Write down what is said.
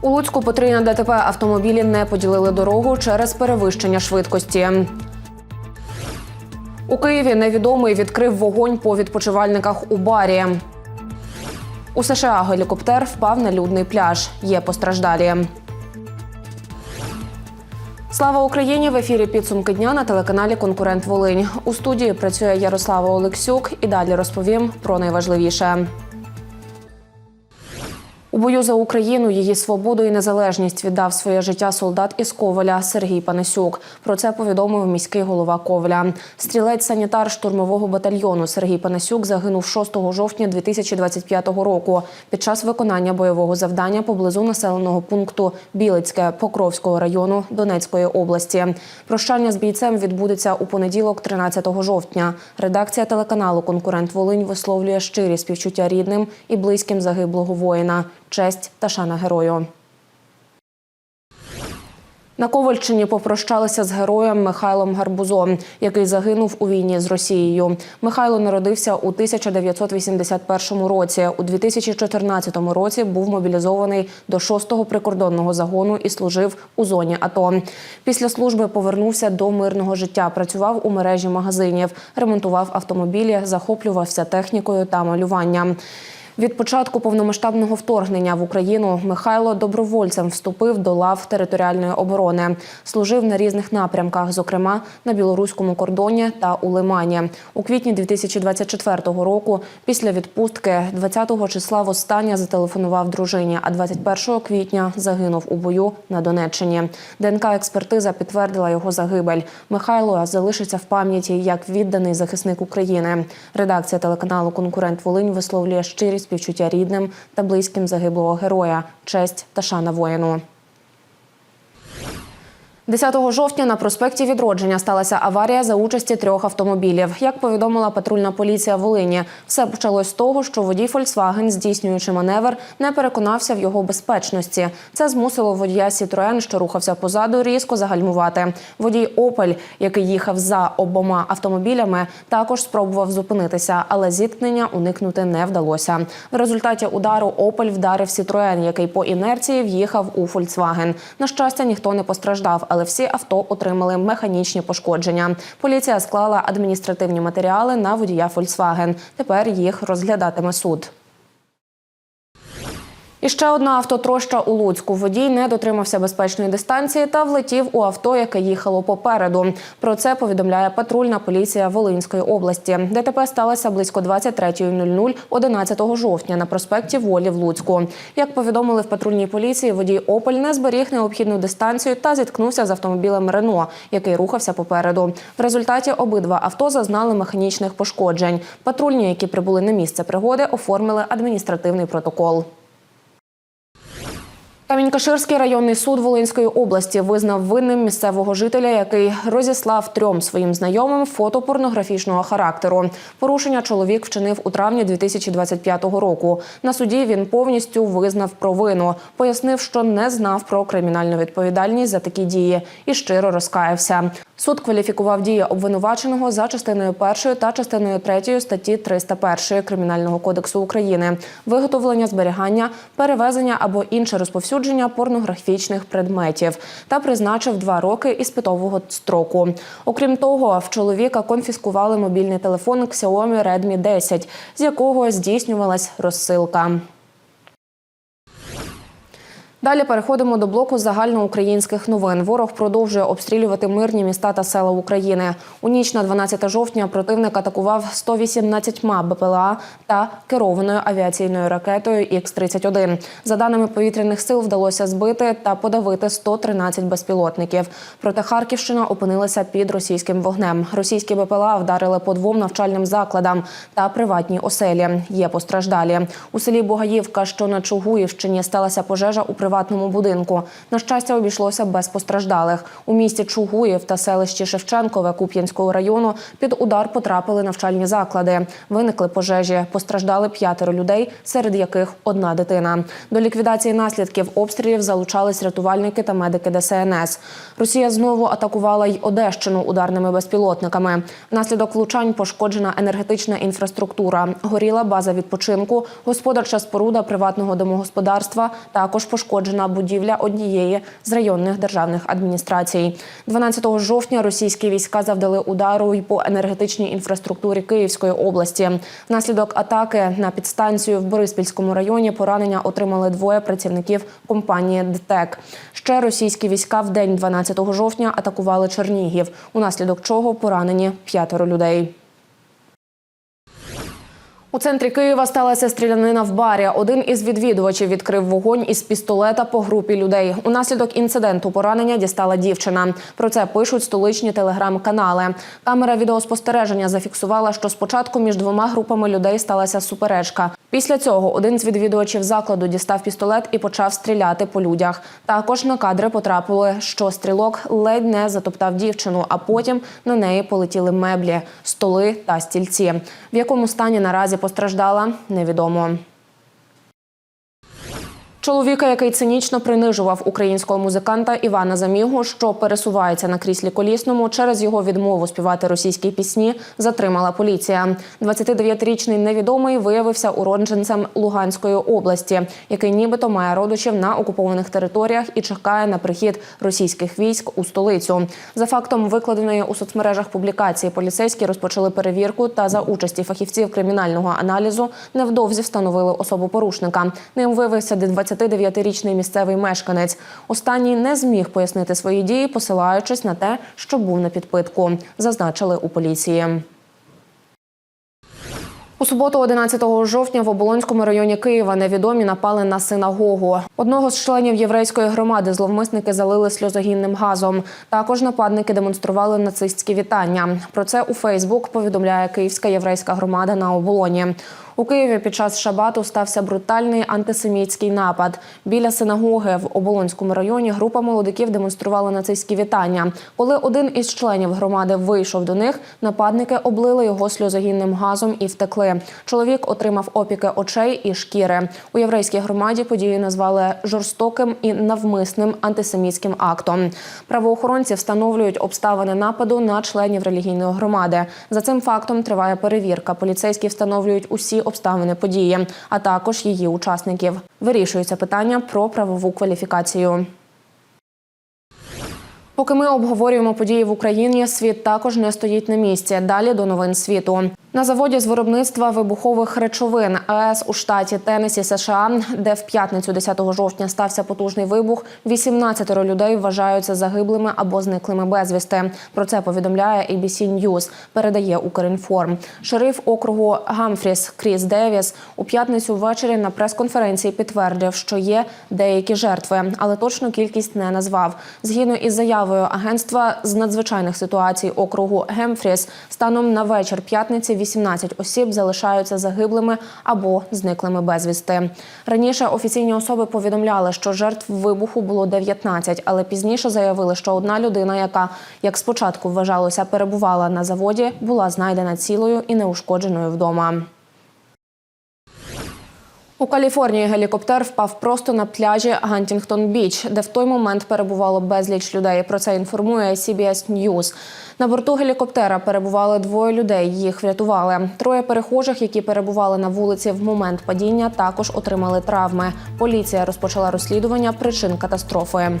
У Луцьку потрійна ДТП автомобілі не поділили дорогу через перевищення швидкості. У Києві невідомий відкрив вогонь по відпочивальниках у барі. У США гелікоптер впав на людний пляж. Є постраждалі. Слава Україні! В ефірі підсумки дня на телеканалі Конкурент Волинь. У студії працює Ярослава Олексюк і далі розповім про найважливіше. У бою за Україну, її свободу і незалежність віддав своє життя солдат із Коваля Сергій Панасюк. Про це повідомив міський голова Коваля. Стрілець-санітар штурмового батальйону Сергій Панасюк загинув 6 жовтня 2025 року під час виконання бойового завдання поблизу населеного пункту Білицьке Покровського району Донецької області. Прощання з бійцем відбудеться у понеділок, 13 жовтня. Редакція телеканалу Конкурент Волинь висловлює щирі співчуття рідним і близьким загиблого воїна. Честь та шана герою. На Ковальщині попрощалися з героєм Михайлом Гарбузом, який загинув у війні з Росією. Михайло народився у 1981 році. У 2014 році був мобілізований до 6-го прикордонного загону і служив у зоні АТО. Після служби повернувся до мирного життя. Працював у мережі магазинів, ремонтував автомобілі, захоплювався технікою та малюванням. Від початку повномасштабного вторгнення в Україну Михайло добровольцем вступив до лав територіальної оборони. Служив на різних напрямках, зокрема на білоруському кордоні та у Лимані. У квітні 2024 року, після відпустки, 20-го числа востаннє зателефонував дружині, а 21 квітня загинув у бою на Донеччині. ДНК експертиза підтвердила його загибель. Михайло залишиться в пам'яті як відданий захисник України. Редакція телеканалу Конкурент Волинь висловлює щирість співчуття рідним та близьким загиблого героя, честь та шана воїну. 10 жовтня на проспекті Відродження сталася аварія за участі трьох автомобілів. Як повідомила патрульна поліція Волині, все почалось з того, що водій Фольксваген, здійснюючи маневр, не переконався в його безпечності. Це змусило водія Сітроен, що рухався позаду, різко загальмувати. Водій Опель, який їхав за обома автомобілями, також спробував зупинитися, але зіткнення уникнути не вдалося. В результаті удару Опель вдарив Сітроен, який по інерції в'їхав у Фольксваген. На щастя, ніхто не постраждав, але всі авто отримали механічні пошкодження. Поліція склала адміністративні матеріали на водія Фольксваген. Тепер їх розглядатиме суд. І ще одна автотроща у Луцьку. Водій не дотримався безпечної дистанції та влетів у авто, яке їхало попереду. Про це повідомляє патрульна поліція Волинської області. ДТП сталося близько 23.00 11 жовтня на проспекті Волі в Луцьку. Як повідомили в патрульній поліції, водій Опель не зберіг необхідну дистанцію та зіткнувся з автомобілем Рено, який рухався попереду. В результаті обидва авто зазнали механічних пошкоджень. Патрульні, які прибули на місце пригоди, оформили адміністративний протокол. Камінькаширський районний суд Волинської області визнав винним місцевого жителя, який розіслав трьом своїм знайомим фото порнографічного характеру. Порушення чоловік вчинив у травні 2025 року. На суді він повністю визнав провину, пояснив, що не знав про кримінальну відповідальність за такі дії і щиро розкаявся. Суд кваліфікував дії обвинуваченого за частиною першої та частиною третьої статті 301 Кримінального кодексу України, виготовлення, зберігання, перевезення або інше розповсюдження порнографічних предметів та призначив два роки іспитового строку. Окрім того, в чоловіка конфіскували мобільний телефон Xiaomi Redmi 10, з якого здійснювалась розсилка. Далі переходимо до блоку загальноукраїнських новин. Ворог продовжує обстрілювати мирні міста та села України. У ніч на 12 жовтня противник атакував 118 БПЛА та керованою авіаційною ракетою Х-31. За даними повітряних сил, вдалося збити та подавити 113 безпілотників. Проте Харківщина опинилася під російським вогнем. Російські БПЛА вдарили по двом навчальним закладам та приватній оселі. Є постраждалі. У селі Бугаївка, що на Чугуївщині, сталася пожежа у приватному будинку. На щастя, обійшлося без постраждалих. У місті Чугуїв та селищі Шевченкове Куп'янського району під удар потрапили навчальні заклади. Виникли пожежі. Постраждали п'ятеро людей, серед яких одна дитина. До ліквідації наслідків обстрілів залучались рятувальники та медики ДСНС. Росія знову атакувала й Одещину ударними безпілотниками. Внаслідок влучань пошкоджена енергетична інфраструктура, горіла база відпочинку, господарча споруда приватного домогосподарства. Також пошкоджена пошкоджена будівля однієї з районних державних адміністрацій. 12 жовтня російські війська завдали удару й по енергетичній інфраструктурі Київської області. Внаслідок атаки на підстанцію в Бориспільському районі поранення отримали двоє працівників компанії ДТЕК. Ще російські війська в день 12 жовтня атакували Чернігів, унаслідок чого поранені п'ятеро людей. У центрі Києва сталася стрілянина в барі. Один із відвідувачів відкрив вогонь із пістолета по групі людей. Унаслідок інциденту поранення дістала дівчина. Про це пишуть столичні телеграм-канали. Камера відеоспостереження зафіксувала, що спочатку між двома групами людей сталася суперечка. Після цього один з відвідувачів закладу дістав пістолет і почав стріляти по людях. Також на кадри потрапили, що стрілок ледь не затоптав дівчину, а потім на неї полетіли меблі, столи та стільці. В якому стані наразі постраждала, невідомо. Чоловіка, який цинічно принижував українського музиканта Івана Замігу, що пересувається на кріслі колісному через його відмову співати російські пісні, затримала поліція. 29-річний невідомий виявився уродженцем Луганської області, який нібито має родичів на окупованих територіях і чекає на прихід російських військ у столицю. За фактом викладеної у соцмережах публікації, поліцейські розпочали перевірку та за участі фахівців кримінального аналізу невдовзі встановили особу порушника. Ним виявився 29-річний місцевий мешканець. Останній не зміг пояснити свої дії, посилаючись на те, що був на підпитку, зазначили у поліції. У суботу, 11 жовтня, в Оболонському районі Києва невідомі напали на синагогу. Одного з членів єврейської громади зловмисники залили сльозогінним газом. Також нападники демонстрували нацистські вітання. Про це у Фейсбук повідомляє Київська єврейська громада на оболоні. У Києві під час шабату стався брутальний антисемітський напад. Біля синагоги в Оболонському районі група молодиків демонструвала нацистські вітання. Коли один із членів громади вийшов до них, нападники облили його сльозогінним газом і втекли. Чоловік отримав опіки очей і шкіри. У єврейській громаді подію назвали жорстоким і навмисним антисемітським актом. Правоохоронці встановлюють обставини нападу на членів релігійної громади. За цим фактом триває перевірка. Поліцейські встановлюють усі обставини події, а також її учасників. Вирішується питання про правову кваліфікацію. Поки ми обговорюємо події в Україні, світ також не стоїть на місці. Далі до новин світу. На заводі з виробництва вибухових речовин АЕС у штаті Теннесі, США, де в п'ятницю 10 жовтня стався потужний вибух, 18 людей вважаються загиблими або зниклими безвісти. Про це повідомляє ABC News, передає Укрінформ. Шериф округу Гамфріс Кріс Девіс у п'ятницю ввечері на прес-конференції підтвердив, що є деякі жертви, але точну кількість не назвав. Згідно із заявою агентства з надзвичайних ситуацій округу Гемфріс, станом на вечір п'ятниці 18 осіб залишаються загиблими або зниклими безвісти. Раніше офіційні особи повідомляли, що жертв вибуху було 19, але пізніше заявили, що одна людина, яка як спочатку вважалося, перебувала на заводі, була знайдена цілою і неушкодженою вдома. У Каліфорнії гелікоптер впав просто на пляжі Гантінгтон Біч, де в той момент перебувало безліч людей. Про це інформує CBS News. На борту гелікоптера перебували двоє людей. Їх врятували. Троє перехожих, які перебували на вулиці в момент падіння, також отримали травми. Поліція розпочала розслідування причин катастрофи.